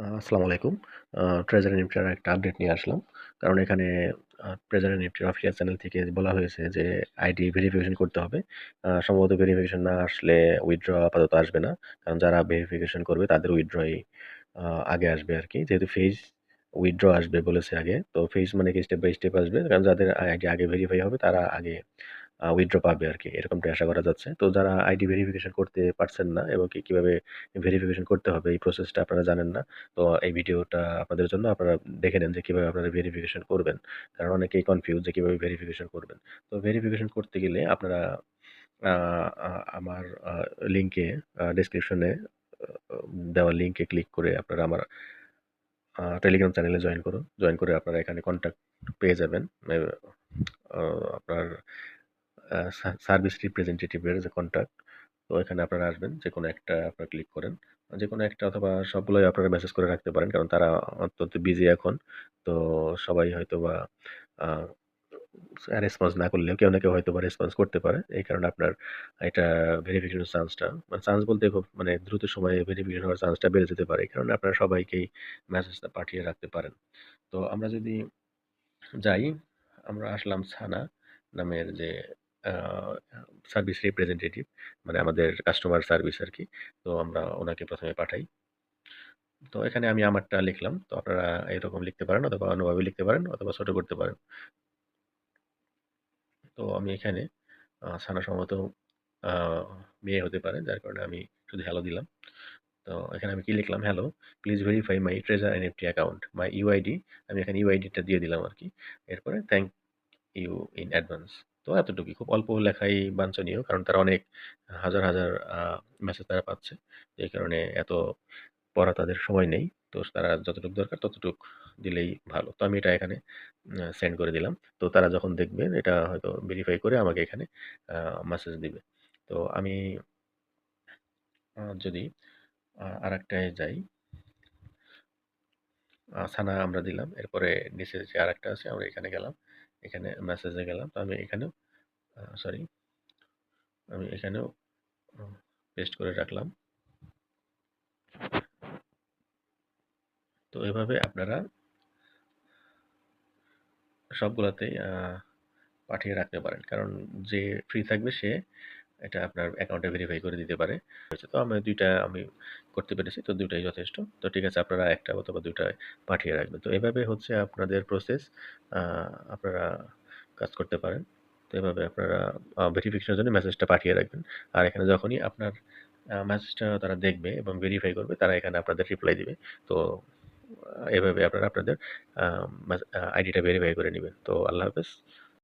আসসালামু আলাইকুম। ট্রেজারি নিফটির একটা আপডেট নিয়ে আসলাম। কারণ এখানে ট্রেজারি নিফটির অফিসিয়াল চ্যানেল থেকে বলা হয়েছে যে আইডি ভেরিফিকেশন করতে হবে। সম্ভবত ভেরিফিকেশন না আসলে উইথড্র আপাতত আসবে না। কারণ যারা ভেরিফিকেশন করবে, তাদের উইথড্রই আগে আসবে আর কি যেহেতু ফেজ উইথড্র আসবে বলেছে আগে। তো ফেজ মানে কি স্টেপ বাই স্টেপ আসবে। কারণ যাদের আইডি আগে ভেরিফাই হবে, তারা আগে উইথড্র পাবে আর কি এরকমটাই আশা করা যাচ্ছে। তো যারা আইডি ভেরিফিকেশন করতে পারছেন না এবং কি কীভাবে ভেরিফিকেশন করতে হবে, এই প্রসেসটা আপনারা জানেন না। তো এই ভিডিওটা আপনাদের জন্য আপনারা দেখে নেন যে কীভাবে আপনারা ভেরিফিকেশন করবেন। কারণ অনেকেই কনফিউজ যে কীভাবে ভেরিফিকেশন করবেন। তো ভেরিফিকেশন করতে গেলে আপনারা আমার লিঙ্কে ডেসক্রিপশনে দেওয়া লিংকে ক্লিক করে আপনারা আমার টেলিগ্রাম চ্যানেলে জয়েন করুন। জয়েন করে আপনারা এখানে কনট্যাক্ট পেয়ে যাবেন। আপনার সার্ভিস রিপ্রেজেন্টেটিভ এর যে কনট্যাক্ট তো এখানে আপনারা আসবেন। যে কোনো একটা আপনারা ক্লিক করেন। যে কোনো একটা অথবা সবগুলোই আপনারা মেসেজ করে রাখতে পারেন। কারণ তারা অত্যন্ত বিজি এখন। তো সবাই হয়তো বা রেসপন্স না করলেও কেউ না কেউ হয়তোবা রেসপন্স করতে পারে। এই কারণে আপনার এটা ভেরিফিকেশন চান্সটা মানে চান্স বলতে খুব মানে দ্রুত সময়ে ভেরিফিকেশন হওয়ার চান্সটা বেড়ে যেতে পারে। এই কারণে আপনারা সবাইকেই মেসেজটা পাঠিয়ে রাখতে পারেন। তো আমরা যদি যাই, আমরা আসলাম ছানা নামের যে সার্ভিস রিপ্রেজেন্টেটিভ মানে আমাদের কাস্টমার সার্ভিস আর কি তো আমরা ওনাকে প্রথমে পাঠাই। তো এখানে আমি আমারটা লিখলাম। তো আপনারা এরকম লিখতে পারেন অথবা অন্যভাবে লিখতে পারেন অথবা ছোটো করতে পারেন। তো আমি এখানে সানা সম্ভবত মেয়ে হতে পারে। যার কারণে আমি শুধু হ্যালো দিলাম। তো এখানে আমি কি লিখলাম? Hello, please verify my treasure N FT account. My UID আমি এখানে ইউআইডিটা দিয়ে দিলাম আর কি এরপরে থ্যাংক ইউ ইন অ্যাডভান্স। তো এতটুকুই। খুব অল্প লেখাই বাঞ্ছনীয়। কারণ তারা অনেক হাজার, হাজার মেসেজ তারা পাচ্ছে। এই কারণে এত পড়া তাদের সময় নেই। তো তারা যতটুকু দরকার ততটুক দিলেই ভালো। তো আমি এটা এখানে সেন্ড করে দিলাম। তো তারা যখন দেখবে এটা হয়তো ভেরিফাই করে আমাকে এখানে মেসেজ দিবে। তো আমি যদি আ আরেকটায় যাই সানা আমরা দিলাম। এরপরে নিচে যে আর একটা আছে, আমরা এখানে গেলাম। এখানে মেসেজে গেলাম। তো আমি এখানেও সরি আমি এখানেও পেস্ট করে রাখলাম। তো এভাবে আপনারা সবগুলাতেই পাঠিয়ে রাখতে পারেন। কারণ যে ফ্রি থাকবে সে এটা আপনার অ্যাকাউন্টে ভেরিফাই করে দিতে পারে। তো আমি দুইটা, আমি করতে পেরেছি। তো দুইটাই যথেষ্ট। তো ঠিক আছে, আপনারা একটা অথবা ২ টা পাঠিয়ে রাখবেন। তো এভাবে হচ্ছে আপনাদের প্রসেস আপনারা কাজ করতে পারেন। তো এভাবে আপনারা ভেরিফিকেশনের জন্য মেসেজটা পাঠিয়ে রাখবেন। আর এখানে যখনই আপনার মেসেজটা তারা দেখবে এবং ভেরিফাই করবে, তারা এখানে আপনাদের রিপ্লাই দিবে। তো এভাবে আপনারা আপনাদের আইডিটা ভেরিফাই করে নেবেন তো আল্লাহ হাফেজ।